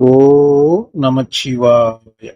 ஓ நமச்சிவாய.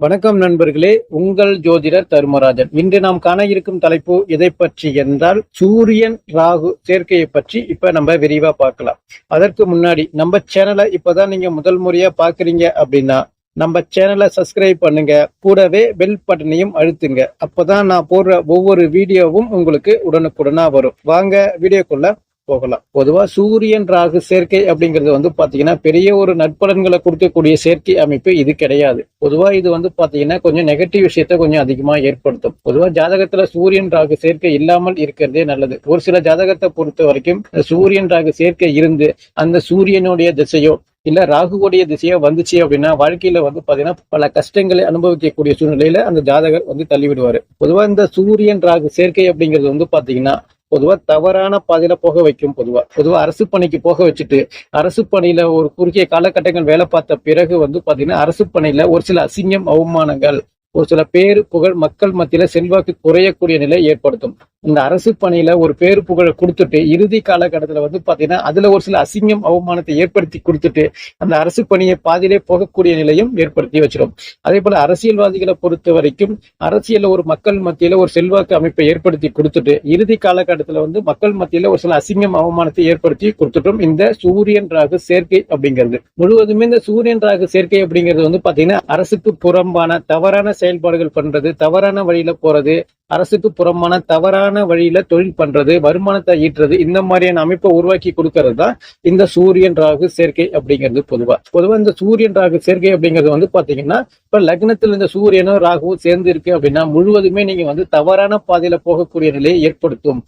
வணக்கம் நண்பர்களே உங்கள் ஜோதிடர் தர்மராஜன். இன்று நாம் காண இருக்கும் தலைப்பு எதை பற்றி என்றால் சூரியன் ராகு சேர்க்கையை பற்றி இப்ப நம்ம விரிவா பார்க்கலாம். அதற்கு முன்னாடி நம்ம சேனலை இப்பதான் நீங்க முதல் முறையா பாக்குறீங்க அப்படின்னா நம்ம சேனலை சப்ஸ்கிரைப் பண்ணுங்க. கூடவே பெல் பட்டனையும் அழுத்துங்க. அப்பதான் நான் போடுற ஒவ்வொரு வீடியோவும் உங்களுக்கு உடனுக்குடனா வரும். வாங்க வீடியோக்குள்ள போகலாம். பொதுவா சூரியன் ராகு சேர்க்கை அப்படிங்கிறது வந்து பாத்தீங்கன்னா பெரிய ஒரு நட்பலன்களை கொடுக்கக்கூடிய சேர்க்கை அமைப்பு இது கிடையாது. பொதுவா இது வந்து பாத்தீங்கன்னா கொஞ்சம் நெகட்டிவ் விஷயத்த கொஞ்சம் அதிகமா ஏற்படுத்தும். பொதுவா ஜாதகத்துல சூரியன் ராகு சேர்க்கை இல்லாமல் இருக்கிறதே நல்லது. ஒரு சில ஜாதகத்தை பொறுத்த வரைக்கும் சூரியன் ராகு சேர்க்கை இருந்து அந்த சூரியனுடைய திசையோ இல்ல ராகுவோடைய திசையோ வந்துச்சு அப்படின்னா வாழ்க்கையில வந்து பாத்தீங்கன்னா பல கஷ்டங்களை அனுபவிக்கக்கூடிய சூழ்நிலையில அந்த ஜாதகர் வந்து தள்ளிவிடுவாரு. பொதுவா இந்த சூரியன் ராகு சேர்க்கை அப்படிங்கிறது வந்து பாத்தீங்கன்னா பொதுவா தவறான பாதையில போக வைக்கும் பொதுவா. பொதுவா அரசு பணிக்கு போக வச்சுட்டு அரசு பணியில ஒரு குறுகிய காலகட்டங்கள் வேலை பார்த்த பிறகு வந்து பாத்தீங்கன்னா அரசு பணியில ஒரு சில அசிங்கம் அவமானங்கள் ஒரு சில பேரு புகழ் மக்கள் மத்தியில செல்வாக்கு குறையக்கூடிய நிலை ஏற்படுத்தும். இந்த அரசு பணியில ஒரு பேரு புகழை கொடுத்துட்டு இறுதி காலகட்டத்துல வந்து பாத்தீங்கன்னா அதுல ஒரு சில அசிங்கம் அவமானத்தை ஏற்படுத்தி கொடுத்துட்டு அந்த அரசு பணியை பாதியிலே போகக்கூடிய நிலையும் ஏற்படுத்தி வச்சிடும். அதே போல அரசியல்வாதிகளை பொறுத்த வரைக்கும் அரசியல்ல ஒரு மக்கள் மத்தியில ஒரு செல்வாக்கு அமைப்பை ஏற்படுத்தி கொடுத்துட்டு இறுதி காலகட்டத்துல வந்து மக்கள் மத்தியில ஒரு சில அசிங்கம் அவமானத்தை ஏற்படுத்தி கொடுத்துட்டும் இந்த சூரியன் ராகு சேர்க்கை அப்படிங்கிறது. முழுவதுமே இந்த சூரியன் ராகு சேர்க்கை அப்படிங்கிறது வந்து பாத்தீங்கன்னா அரசுக்கு புறம்பான தவறான செயல்பாடுகள் பண்றது தவறான வழியில போறது அரசுக்கு புறம்பான தவறான வழியில தொழில் பண்றது வருமானத்தை ஈட்டுறது இந்த மாதிரியான அமைப்பை உருவாக்கி கொடுக்கறது தான் இந்த சூரியன் ராகு சேர்க்கை அப்படிங்கிறது பொதுவா. பொதுவா இந்த சூரியன் ராகு சேர்க்கை அப்படிங்கிறது வந்து பாத்தீங்கன்னா இப்ப லக்னத்தில் இந்த சூரியனும் ராகுவும் சேர்ந்து இருக்கு அப்படின்னா முழுவதுமே நீங்க வந்து தவறான பாதையில போகக்கூடிய நிலையை ஏற்படுத்தும்.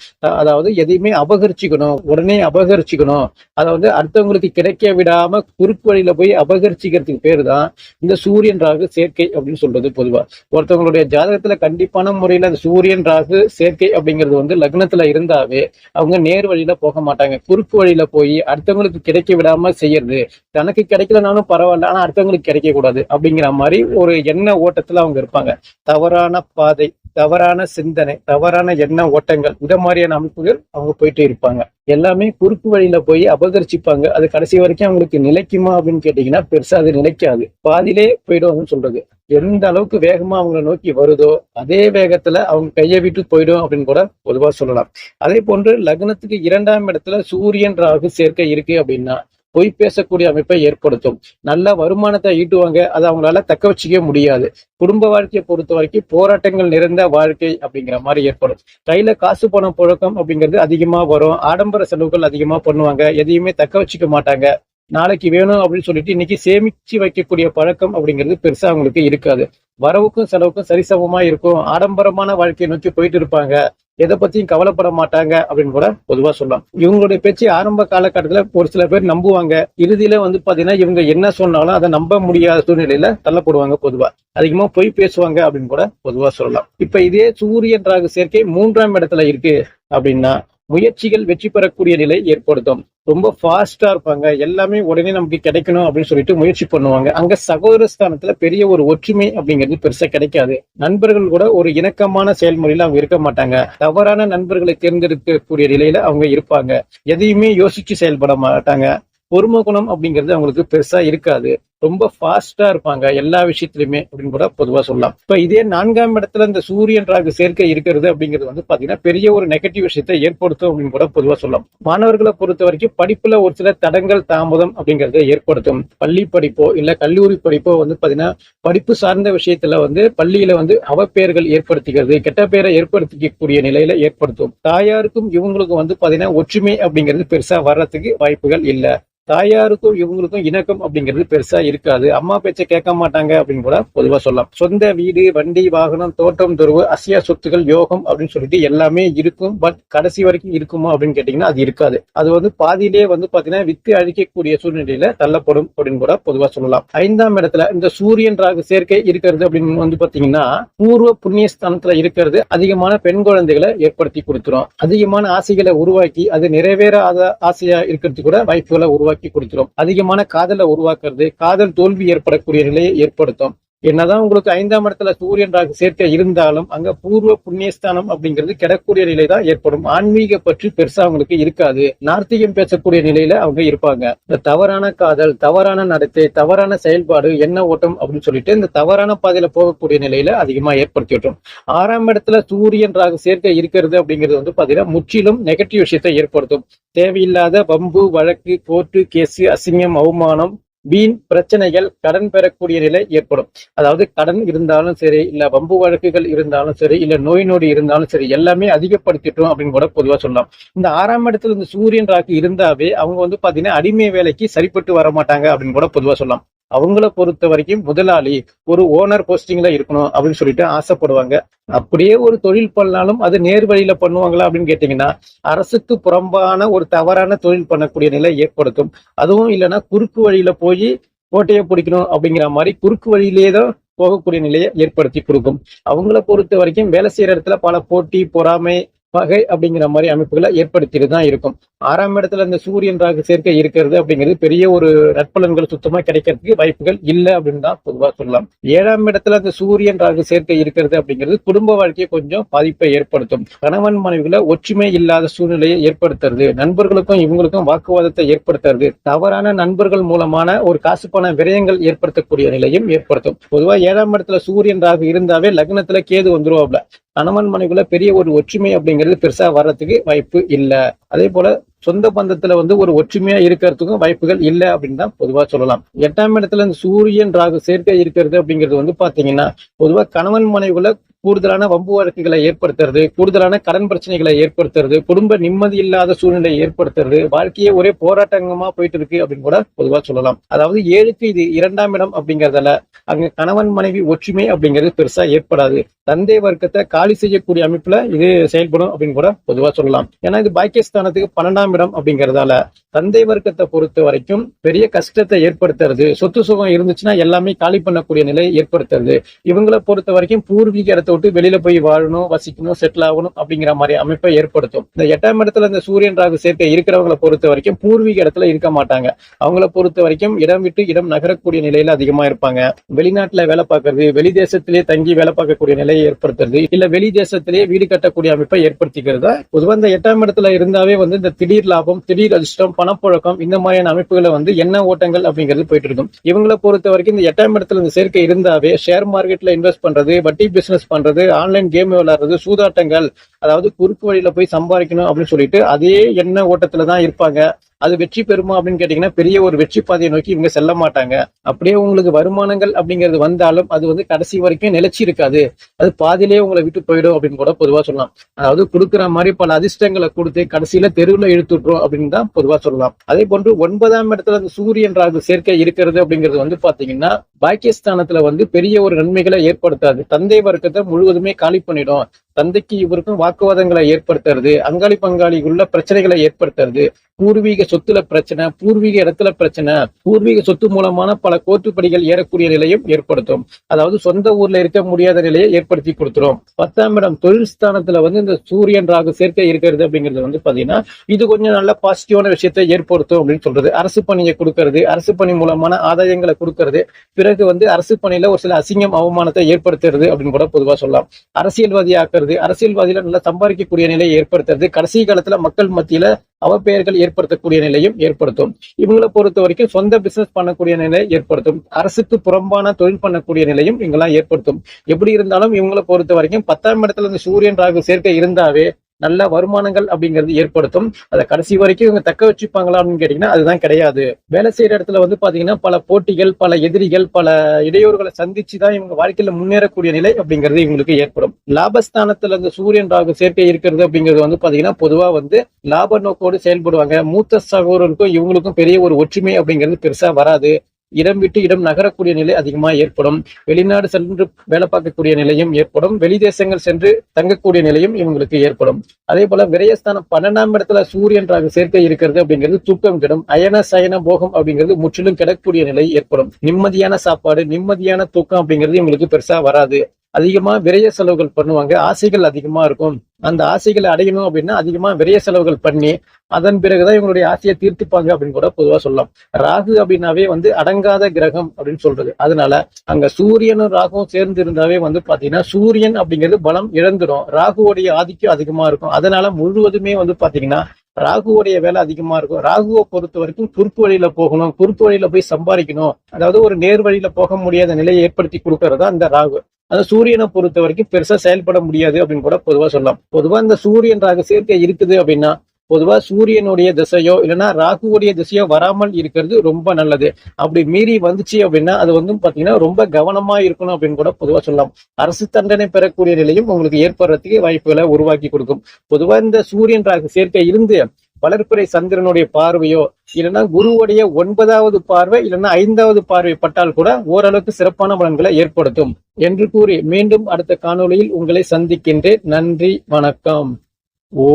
அதாவது எதையுமே அபகரிச்சுக்கணும் உடனே அபகரிச்சுக்கணும். அதை வந்து அடுத்தவங்களுக்கு கிடைக்க விடாம குறுக்கு வழியில போய் அபகரிச்சுக்கிறதுக்கு பேர் தான் இந்த சூரியன் ராகு சேர்க்கை அப்படின்னு சொல்றது பொதுவா. ஒருத்தவங்களுடைய ஜாதகத்துல கண்டிப்பான முறையில அந்த சூரியன் ராகு சேர்க்கை அப்படிங்கிறது வந்து லக்னத்துல இருந்தாவே அவங்க நேர் வழியில போக மாட்டாங்க. குறுக்கு வழியில போய் அடுத்தவங்களுக்கு கிடைக்க விடாம செய்யறது. தனக்கு கிடைக்கலனாலும் பரவாயில்ல ஆனா அடுத்தவங்களுக்கு கிடைக்க கூடாது அப்படிங்கிற மாதிரி ஒரு எண்ண ஓட்டத்துல அவங்க இருப்பாங்க. தவறான பாதை தவறான சிந்தனை தவறான எண்ண ஓட்டங்கள் இந்த மாதிரியான அமைப்புகள் அவங்க போயிட்டு இருப்பாங்க. எல்லாமே குறுக்கு வழியில போய் அபகரிச்சுப்பாங்க. அது கடைசி வரைக்கும் அவங்களுக்கு நிலைக்குமா அப்படின்னு கேட்டீங்கன்னா பெருசா அது நிலைக்காது. பாதியிலே போயிடும்னு சொல்றது. எந்த அளவுக்கு வேகமா அவங்களை நோக்கி வருதோ அதே வேகத்துல அவங்க கையை விட்டு போயிடும் அப்படின்னு கூட பொதுவா சொல்லலாம். அதே போன்று லக்னத்துக்கு இரண்டாம் இடத்துல சூரியன் ராகு சேர்க்கை இருக்கு அப்படின்னா பொய் பேசக்கூடிய அமைப்பை ஏற்படுத்தும். நல்ல வருமானத்தை ஈட்டுவாங்க. அதை அவங்களால தக்க வச்சுக்க முடியாது. குடும்ப வாழ்க்கையை பொறுத்த வரைக்கும் போராட்டங்கள் நிறைந்த வாழ்க்கை அப்படிங்கிற மாதிரி ஏற்படும். கையில காசு பணம் புழக்கம் அப்படிங்கிறது அதிகமா வரும். ஆடம்பர செலவுகள் அதிகமா பண்ணுவாங்க. எதையுமே தக்க வச்சுக்க மாட்டாங்க. நாளைக்கு வேணும் அப்படின்னு சொல்லிட்டு இன்னைக்கு சேமிச்சு வைக்கக்கூடிய பழக்கம் அப்படிங்கிறது பெருசா அவங்களுக்கு இருக்காது. வரவுக்கும் செலவுக்கும் சரிசமமா இருக்கும். ஆடம்பரமான வாழ்க்கையை நோக்கி போயிட்டு இருப்பாங்க. எதை பத்தியும் கவலைப்பட மாட்டாங்க அப்படின்னு கூட பொதுவா சொல்லலாம். இவங்களுடைய பேச்சு ஆரம்ப காலகட்டத்துல ஒரு சில பேர் நம்புவாங்க. இறுதியில வந்து பாத்தீங்கன்னா இவங்க என்ன சொன்னாலும் அதை நம்ப முடியாத சூழ்நிலையில தள்ளப்படுவாங்க பொதுவா. அதிகமா பொய் பேசுவாங்க அப்படின்னு கூட பொதுவா சொல்லலாம். இப்ப இதே சூரியன் ராகு சேர்க்கை மூன்றாம் இடத்துல இருக்கு அப்படின்னா முயற்சிகள் வெற்றி பெறக்கூடிய நிலை ஏற்படுத்தும். ரொம்ப ஃபாஸ்டா இருப்பாங்க. எல்லாமே உடனே நமக்கு கிடைக்கணும் அப்படின்னு சொல்லிட்டு முயற்சி பண்ணுவாங்க. அங்க சகோதர ஸ்தானத்துல பெரிய ஒரு ஒற்றுமை அப்படிங்கிறது பெருசா கிடைக்காது. நண்பர்கள் கூட ஒரு இணக்கமான செயல்முறையில அவங்க இருக்க மாட்டாங்க. தவறான நண்பர்களை தேர்ந்தெடுக்கக்கூடிய நிலையில அவங்க இருப்பாங்க. எதையுமே யோசிச்சு செயல்பட மாட்டாங்க. பொறுமை குணம் அப்படிங்கிறது அவங்களுக்கு பெருசா இருக்காது. ரொம்ப ஃபாஸ்டா இருப்பாங்க எல்லா விஷயத்திலுமே அப்படின்னு கூட பொதுவா சொல்லலாம். இப்ப இதே நான்காம் இடத்துல இந்த சூரியன் ராகு சேர்க்கை இருக்கிறது அப்படிங்கிறது வந்து பாத்தீங்கன்னா பெரிய ஒரு நெகட்டிவ் விஷயத்தை ஏற்படுத்தும் அப்படின்னு கூட பொதுவா சொல்லலாம். மாணவர்களை பொறுத்த வரைக்கும் படிப்புல ஒரு சில தடங்கள் தாமதம் அப்படிங்கறத ஏற்படுத்தும். பள்ளி படிப்போ இல்ல கல்லூரி படிப்போ வந்து பாத்தீங்கன்னா படிப்பு சார்ந்த விஷயத்துல வந்து பள்ளியில வந்து அவப்பெயர்கள் ஏற்படுத்திக்கிறது கெட்ட பெயரை ஏற்படுத்திக்கக்கூடிய நிலையில ஏற்படுத்தும். தாயாருக்கும் இவங்களுக்கும் வந்து பாத்தீங்கன்னா ஒற்றுமை அப்படிங்கிறது பெருசா வர்றதுக்கு வாய்ப்புகள் இல்ல. தாயாருக்கும் இவங்களுக்கும் இணக்கம் அப்படிங்கிறது பெருசா இருக்காது. அம்மா பேச்சை கேட்க மாட்டாங்க அப்படின்னு கூட பொதுவாக சொல்லலாம். சொந்த வீடு வண்டி வாகனம் தோட்டம் துறவு அசியா சொத்துக்கள் யோகம் அப்படின்னு சொல்லிட்டு எல்லாமே இருக்கும். பட் கடைசி வரைக்கும் இருக்குமா அப்படின்னு கேட்டீங்கன்னா அது இருக்காது. அது வந்து பாதியிலே வந்து பாத்தீங்கன்னா வித்து அழிக்கக்கூடிய சூழ்நிலையில தள்ளப்படும் அப்படின்னு கூட பொதுவா சொல்லலாம். ஐந்தாம் இடத்துல இந்த சூரியன் ராகு சேர்க்கை இருக்கிறது அப்படின்னு வந்து பாத்தீங்கன்னா பூர்வ புண்ணிய ஸ்தானத்துல இருக்கிறது. அதிகமான பெண் குழந்தைகளை ஏற்படுத்தி கொடுத்துரும். அதிகமான ஆசைகளை உருவாக்கி அது நிறைவேறாத ஆசையா இருக்கிறது கூட வாய்ப்புகளை உருவாக்கி கொடுத்துரும். அதிகமான காதலை உருவாக்குறது காதல் தோல்வி ஏற்படக்கூடிய நிலையை ஏற்படுத்தும். என்னதான் உங்களுக்கு ஐந்தாம் இடத்துல சூரியன் ராகு சேர்க்கை இருந்தாலும் அங்க பூர்வ புண்ணியஸ்தானம் அப்படிங்கிறது கிடக்கூடிய நிலை தான் ஏற்படும். ஆன்மீக பற்றி பெருசா அவங்களுக்கு இருக்காது. நார்த்திகம் பேசக்கூடிய நிலையில அவங்க இருப்பாங்க. இந்த தவறான காதல் தவறான நடத்தை தவறான செயல்பாடு என்ன ஓட்டம் அப்படின்னு சொல்லிட்டு இந்த தவறான பாதையில போகக்கூடிய நிலையில அதிகமா ஏற்படுத்தி விட்டோம் ஆறாம் இடத்துல சூரியன் ராகு சேர்க்கை இருக்கிறது அப்படிங்கிறது வந்து பாத்தீங்கன்னா முற்றிலும் நெகட்டிவ் விஷயத்தை ஏற்படுத்தும். தேவையில்லாத வம்பு வழக்கு கோர்ட்டு கேஸ் அசிங்கம் அவமானம் வீண் பிரச்சனைகள் கடன் பெறக்கூடிய நிலை ஏற்படும். அதாவது கடன் இருந்தாலும் சரி இல்ல வம்பு வழக்குகள் இருந்தாலும் சரி இல்ல நோய் நொடி இருந்தாலும் சரி எல்லாமே அதிகப்படுத்திட்டோம் அப்படின்னு கூட பொதுவா சொல்லலாம். இந்த ஆறாம் இடத்துல இந்த சூரியன் ராக்கு இருந்தாவே அவங்க வந்து பாத்தீங்கன்னா அடிமை வேலைக்கு சரிப்பட்டு வர மாட்டாங்க அப்படின்னு கூட பொதுவா சொல்லலாம். அவங்கள பொறுத்த வரைக்கும் முதலாளி ஒரு ஓனர் போஸ்டிங்ல இருக்கணும் அப்படின்னு சொல்லிட்டு ஆசைப்படுவாங்க. அப்படியே ஒரு தொழில் பண்ணாலும் அது நேர் வழியில பண்ணுவாங்களா அப்படின்னு கேட்டீங்கன்னா அரசுக்கு புறம்பான ஒரு தவறான தொழில் பண்ணக்கூடிய நிலை ஏற்படுத்தும். அதுவும் இல்லைன்னா குறுக்கு வழியில போய் கோட்டையை பிடிக்கணும் அப்படிங்கிற மாதிரி குறுக்கு வழியிலேயே தான் போகக்கூடிய நிலையை ஏற்படுத்தி கொடுக்கும். அவங்கள பொறுத்த வரைக்கும் வேலை செய்யற இடத்துல பல போட்டி பொறாமை பகை அப்படிங்கிற மாதிரி அமைப்புகளை ஏற்படுத்திட்டு தான் இருக்கும். ஆறாம் இடத்துல இந்த சூரியன் ராகு சேர்க்கை இருக்கிறது அப்படிங்கிறது பெரிய ஒரு நற்பலன்கள் சுத்தமா கிடைக்கிறதுக்கு வாய்ப்புகள் இல்லை அப்படின்னு தான் பொதுவா சொல்லலாம். ஏழாம் இடத்துல அந்த சூரியன் ராகு சேர்க்கை இருக்கிறது அப்படிங்கிறது குடும்ப வாழ்க்கையை கொஞ்சம் பாதிப்பை ஏற்படுத்தும். கணவன் மனைவிகளை ஒற்றுமை இல்லாத சூழ்நிலையை ஏற்படுத்துறது நண்பர்களுக்கும் இவங்களுக்கும் வாக்குவாதத்தை ஏற்படுத்துறது தவறான நண்பர்கள் மூலமான ஒரு காசு பண விரயங்கள் ஏற்படுத்தக்கூடிய நிலையும் ஏற்படுத்தும். பொதுவா ஏழாம் இடத்துல சூரியன் ராகு இருந்தாவே லக்னத்துல கேது வந்துருவாப்ல. கணவன் மனைவிக்குள்ள பெரிய ஒரு ஒற்றுமை அப்படிங்கிறது பெருசா வர்றதுக்கு வாய்ப்பு இல்லை. அதே போல சொந்த பந்தத்துல வந்து ஒரு ஒற்றுமையா இருக்கிறதுக்கும் வாய்ப்புகள் இல்லை அப்படின்னு தான் பொதுவா சொல்லலாம். எட்டாம் இடத்துல இந்த சூரியன் ராகு சேர்க்கை இருக்கிறது அப்படிங்கிறது வந்து பாத்தீங்கன்னா பொதுவா கணவன் மனைவிக்குள்ள கூடுதலான வம்பு வழக்குகளை ஏற்படுத்துறது கூடுதலான கடன் பிரச்சனைகளை ஏற்படுத்துறது குடும்ப நிம்மதி இல்லாத சூழ்நிலையை ஏற்படுத்துறது வாழ்க்கையே ஒரே போராட்டங்கமா போயிட்டு இருக்கு அப்படின்னு கூட பொதுவா சொல்லலாம். அதாவது ஏழுக்கு இது இரண்டாம் இடம் அப்படிங்கறதால அங்க கணவன் மனைவி ஒற்றுமை அப்படிங்கிறது பெருசா ஏற்படாது. தந்தை வர்க்கத்தை காலி செய்யக்கூடிய அமைப்புல இது செயல்படும் அப்படின்னு கூட பொதுவா சொல்லலாம். ஏன்னா இது பாக்கியஸ்தானத்துக்கு பன்னெண்டாம் இடம் அப்படிங்கறதால தந்தை வர்க்கத்தை பொறுத்த வரைக்கும் பெரிய கஷ்டத்தை ஏற்படுத்துறது சொத்து சுகம் இருந்துச்சுன்னா எல்லாமே காலி பண்ணக்கூடிய நிலையை ஏற்படுத்துறது. இவங்களை பொறுத்த வரைக்கும் பூர்வீக இடத்த விட்டு வெளியில போய் வாழணும் வசிக்கணும் செட்டில் ஆகணும் அப்படிங்கிற மாதிரி அமைப்பை ஏற்படுத்தும். இந்த எட்டாம் இடத்துல இந்த சூரியன் ராகு சேர்க்கை இருக்கிறவங்களை பொறுத்த வரைக்கும் பூர்வீக இடத்துல இருக்க மாட்டாங்க. அவங்கள பொறுத்த வரைக்கும் இடம் விட்டு இடம் நகரக்கூடிய நிலையில அதிகமா இருப்பாங்க. வெளிநாட்டுல வேலை பார்க்கறது வெளி தேசத்திலேயே தங்கி வேலை பார்க்கக்கூடிய நிலையை ஏற்படுத்துறது இல்ல வெளி தேசத்திலேயே வீடு கட்டக்கூடிய அமைப்பை ஏற்படுத்திக்கிறது? பொதுவாக இந்த எட்டாம் இடத்துல இருந்தாவே வந்து இந்த திடீர் லாபம் திடீர் அதிர்ஷ்டம் பணப்புழக்கம் இந்த மாதிரியான அமைப்புகளை வந்து என்ன ஓட்டங்கள் அப்படிங்கிறது போயிட்டு இருக்கும். இவங்களை பொறுத்த வரைக்கும் இந்த எட்டாம் இடத்துல இந்த சேர்க்கை இருந்தாவே ஷேர் மார்க்கெட்ல இன்வெஸ்ட் பண்றது வட்டி பிசினஸ் பண்றது ஆன்லைன் கேம் விளையாடுறது சூதாட்டங்கள் அதாவது குறுக்கு வழியில போய் சம்பாதிக்கணும் அப்படின்னு சொல்லிட்டு அதே எண்ண ஓட்டத்துல தான் இருப்பாங்க. அது வெற்றி பெறுமா அப்படின்னு கேட்டீங்கன்னா பெரிய ஒரு வெற்றி பாதையை நோக்கி இவங்க செல்ல மாட்டாங்க. அப்படியே உங்களுக்கு வருமானங்கள் அப்படிங்கிறது வந்தாலும் அது வந்து கடைசி வரைக்கும் நிலைச்சி இருக்காது. அது பாதியிலேயே உங்களை விட்டு போயிடும் அப்படின்னு கூட பொதுவா சொல்லலாம். அதாவது கொடுக்குற மாதிரி பல அதிர்ஷ்டங்களை கொடுத்து கடைசியில தெருவுல இழுத்துட்றோம் அப்படின்னு தான் பொதுவா சொல்லலாம். அதே போன்று ஒன்பதாம் இடத்துல அந்த சூரியன் ராகு சேர்க்கை இருக்கிறது அப்படிங்கிறது வந்து பாத்தீங்கன்னா பாக்கியஸ்தானத்துல வந்து பெரிய ஒரு நன்மைகளை ஏற்படுத்தாது. தந்தை வர்க்கத்தை முழுவதுமே காலி பண்ணிடும். தந்தைக்கு இவருக்கும் வாக்குவாதங்களை ஏற்படுத்துறது அங்காளி பங்காளிக்குள்ள பிரச்சனைகளை ஏற்படுத்துறது பூர்வீக சொத்துல பிரச்சனை பூர்வீக இடத்துல பிரச்சனை பூர்வீக சொத்து மூலமான பல கோர்ட்டுப்படிகள் ஏறக்கூடிய நிலையும் ஏற்படுத்தும். அதாவது சொந்த ஊர்ல இருக்க முடியாத நிலையை ஏற்படுத்தி கொடுத்துரும். பத்தாம் இடம் தொழில் ஸ்தானத்துல வந்து இந்த சூரியன் ராகு சேர்க்கை இருக்கிறது அப்படிங்கிறது வந்து பாத்தீங்கன்னா இது கொஞ்சம் நல்ல பாசிட்டிவான விஷயத்தை ஏற்படுத்தும் அப்படின்னு சொல்றது. அரசு பணியை கொடுக்கறது அரசு பணி மூலமான ஆதாயங்களை கொடுக்கறது பிறகு வந்து அரசு பணியில ஒரு சில அசிங்கம் அவமானத்தை ஏற்படுத்துறது அப்படின்னு கூட பொதுவா சொல்லலாம். அரசியல்வாதி ஆக்குறது அரசியல்வாதியில நல்லா சம்பாதிக்கக்கூடிய நிலையை ஏற்படுத்துறது கடைசி காலத்துல மக்கள் மத்தியில அவப்பெயர்கள் ஏற்படுத்தக்கூடிய நிலையும் ஏற்படுத்தும். இவங்களை பொறுத்த வரைக்கும் சொந்த பிசினஸ் பண்ணக்கூடிய நிலையை ஏற்படுத்தும். அரசுக்கு புறம்பான தொழில் பண்ணக்கூடிய நிலையும் இவங்கெல்லாம் ஏற்படுத்தும். எப்படி இருந்தாலும் இவங்களை பொறுத்த வரைக்கும் பத்தாம் இடத்துல இந்த சூரியன் ராகு சேர்க்கை இருந்தாவே நல்ல வருமானங்கள் அப்படிங்கிறது ஏற்படுத்தும். அதை கடைசி வரைக்கும் இவங்க தக்க வச்சுப்பாங்களா அப்படின்னு கேட்டீங்கன்னா அதுதான் கிடையாது. வேலை செய்யற இடத்துல வந்து பாத்தீங்கன்னா பல போட்டிகள் பல எதிரிகள் பல இடையூறுகளை சந்திச்சு தான் இவங்க வாழ்க்கையில முன்னேறக்கூடிய நிலை அப்படிங்கிறது இவங்களுக்கு ஏற்படும். லாபஸ்தானத்துல இந்த சூரியன் ராகு சேர்க்கை இருக்கிறது அப்படிங்கிறது வந்து பாத்தீங்கன்னா பொதுவா வந்து லாப நோக்கோடு செயல்படுவாங்க. மூத்த சகோதரருக்கும் இவங்களுக்கும் பெரிய ஒரு ஒற்றுமை அப்படிங்கிறது பெருசா வராது. இடம் விட்டு இடம் நகரக்கூடிய நிலை அதிகமா ஏற்படும். வெளிநாடு சென்று வேலை பார்க்கக்கூடிய நிலையும் ஏற்படும். வெளிதேசங்கள் சென்று தங்கக்கூடிய நிலையும் இவங்களுக்கு ஏற்படும். அதே போல விரயஸ்தானம் பன்னெண்டாம் இடத்துல சூரியன் ராகு சேர்க்கை இருக்கிறது அப்படிங்கிறது தூக்கம் கெடும். அயன சயன போகம் அப்படிங்கிறது முற்றிலும் கிடக்கூடிய நிலை ஏற்படும். நிம்மதியான சாப்பாடு நிம்மதியான தூக்கம் அப்படிங்கிறது இவங்களுக்கு பெருசா வராது. அதிகமா விரைய செலவுகள் பண்ணுவாங்க. ஆசைகள் அதிகமா இருக்கும். அந்த ஆசைகளை அடையணும் அப்படின்னா அதிகமா விரைய செலவுகள் பண்ணி அதன் பிறகுதான் இவங்களுடைய ஆசையை தீர்த்துப்பாங்க அப்படின்னு கூட பொதுவா சொல்லலாம். ராகு அப்படின்னாவே வந்து அடங்காத கிரகம் அப்படின்னு சொல்றது. அதனால அங்க சூரியனும் ராகுவும் சேர்ந்து இருந்தாவே வந்து பாத்தீங்கன்னா சூரியன் அப்படிங்கிறது பலம் இழந்துடும் ராகுவோடைய ஆதிக்கம் அதிகமா இருக்கும். அதனால முழுவதுமே வந்து பாத்தீங்கன்னா ராகுவோடைய வேலை அதிகமா இருக்கும். ராகுவை பொறுத்த வரைக்கும் குறுக்கு வழியில போகணும். குறுக்கு வழியில போய் சம்பாதிக்கணும். அதாவது ஒரு நேர் வழியில போக முடியாத நிலையை ஏற்படுத்தி கொடுக்கறதா அந்த ராகு. அதாவது சூரியனை பொறுத்த வரைக்கும் பெருசா செயல்பட முடியாது அப்படின்னு கூட பொதுவா சொல்லலாம். பொதுவா இந்த சூரியன் ராகு சேர்க்கை இருக்குது அப்படின்னா பொதுவா சூரியனுடைய திசையோ இல்லைன்னா ராகுவுடைய திசையோ வராமல் இருக்கிறது ரொம்ப நல்லது. அப்படி மீறி வந்துச்சு அப்படின்னா அது வந்து பாத்தீங்கன்னா ரொம்ப கவனமா இருக்கணும் அப்படின்னு கூட பொதுவா சொல்லலாம். அரசு தண்டனை பெறக்கூடிய நிலையும் உங்களுக்கு ஏற்படுறதுக்கு வாய்ப்புகளை உருவாக்கி கொடுக்கும். பொதுவா இந்த சூரியன் ராகு சேர்க்கை இருந்து வளர்ப்புரை சந்திரனுடைய பார்வையோ இல்லைன்னா குருவுடைய ஒன்பதாவது பார்வை இல்லைன்னா ஐந்தாவது பார்வை பட்டால் கூட ஓரளவுக்கு சிறப்பான பலன்களை ஏற்படுத்தும் என்று கூறி மீண்டும் அடுத்த காணொளியில் உங்களை சந்திக்கின்றேன். நன்றி வணக்கம். ஓ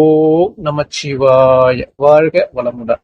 நமச்சிவாய வாழ்க வளமுடன்.